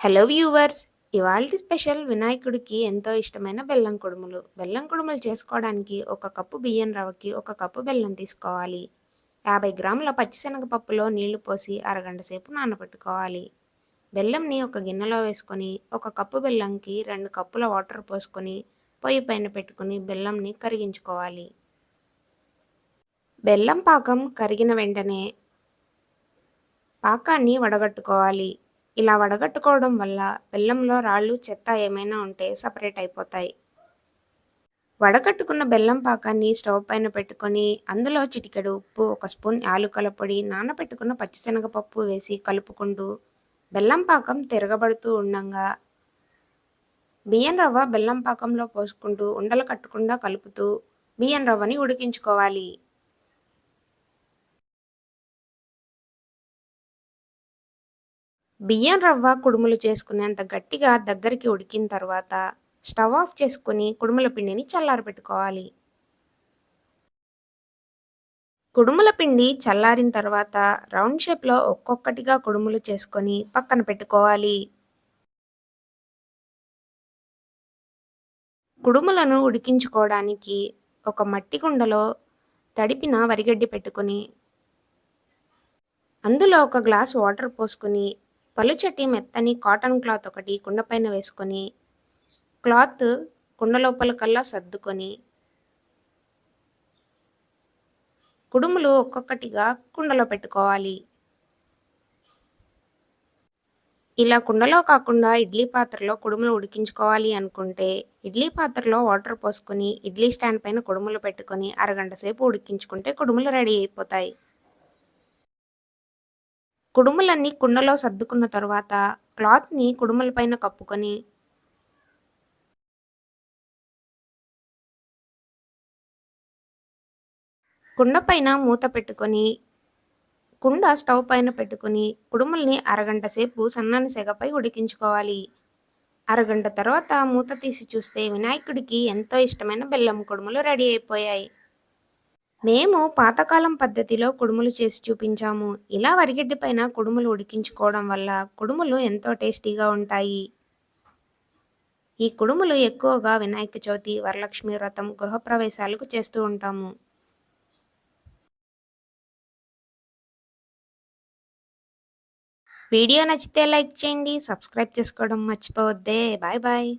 Hello viewers ఇవాల్టి special వినాయకుడికి ఎంతో ఇష్టమైన బెల్లం కుడుములు. బెల్లం కుడుములు చేసుకోవడానికి ఒక కప్పు బియ్యం రవ్వకి ఒక కప్పు బెల్లం తీసుకోవాలి. యాభై గ్రాముల పచ్చిశనగపప్పులో నీళ్ళు పోసి అరగంట సేపు నానబెట్టుకోవాలి. బెల్లంని ఒక గిన్నెలో వేసుకొని ఒక కప్పు బెల్లంకి రెండు కప్పుల వాటర్ పోసుకొని పొయ్యి పైన పెట్టుకుని బెల్లంని కరిగించుకోవాలి. బెల్లం పాకం కరిగిన వెంటనే పాకాన్ని వడగట్టుకోవాలి. ఇలా వడగట్టుకోవడం వల్ల బెల్లంలో రాళ్ళు చెత్త ఏమైనా ఉంటే సపరేట్ అయిపోతాయి. వడగట్టుకున్న బెల్లం పాకాన్ని స్టవ్ పైన పెట్టుకొని అందులో చిటికెడు ఉప్పు ఒక స్పూన్ యాలుకల పొడి నానబెట్టుకున్న పచ్చిశనగపప్పు వేసి కలుపుకుంటూ బెల్లం పాకం తిరగబడుతూ ఉండగా. బియ్యం రవ్వ బెల్లం పాకంలో పోసుకుంటూ ఉండలు కట్టకుండా కలుపుతూ బియ్యం రవ్వని ఉడికించుకోవాలి. బియ్యం రవ్వ కుడుములు చేసుకునేంత గట్టిగా దగ్గరికి ఉడికిన తర్వాత స్టవ్ ఆఫ్ చేసుకుని కుడుముల పిండిని చల్లారబెట్టుకోవాలి. కుడుముల పిండి చల్లారిన తర్వాత రౌండ్ షేప్లో ఒక్కొక్కటిగా కుడుములు చేసుకొని పక్కన పెట్టుకోవాలి. కుడుములను ఉడికించుకోవడానికి ఒక మట్టి కుండలో తడిపిన వరిగడ్డి పెట్టుకుని అందులో ఒక గ్లాస్ వాటర్ పోసుకొని పలుచటి మెత్తని కాటన్ క్లాత్ ఒకటి కుండపైన వేసుకొని క్లాత్ కుండ లోపల కల్లా సర్దుకొని కుడుములు ఒక్కొక్కటిగా కుండలో పెట్టుకోవాలి. ఇలా కుండలో కాకుండా ఇడ్లీ పాత్రలో కుడుములు ఉడికించుకోవాలి అనుకుంటే ఇడ్లీ పాత్రలో వాటర్ పోసుకొని ఇడ్లీ స్టాండ్ పైన కుడుములు పెట్టుకొని అరగంట సేపు ఉడికించుకుంటే కుడుములు రెడీ అయిపోతాయి. కుడుములన్నీ కుండలో సర్దుకున్న తర్వాత క్లాత్ని కుడుముల పైన కప్పుకొని కుండ పైన మూత పెట్టుకొని కుండ స్టవ్ పైన పెట్టుకుని కుడుముల్ని అరగంట సేపు సన్నని సెగపై ఉడికించుకోవాలి. అరగంట తర్వాత మూత తీసి చూస్తే వినాయకుడికి ఎంతో ఇష్టమైన బెల్లం కుడుములు రెడీ అయిపోయాయి. మేము పాతకాలం పద్ధతిలో కుడుములు చేసి చూపించాము. ఇలా వరిగడ్డి పైన కుడుములు ఉడికించుకోవడం వల్ల కుడుములు ఎంతో టేస్టీగా ఉంటాయి. ఈ కుడుములు ఎక్కువగా వినాయక చవితి వరలక్ష్మి వ్రతం గృహప్రవేశాలకు చేస్తూ ఉంటాము. వీడియో నచ్చితే లైక్ చేయండి సబ్స్క్రైబ్ చేసుకోవడం మర్చిపోవద్దే. Bye bye.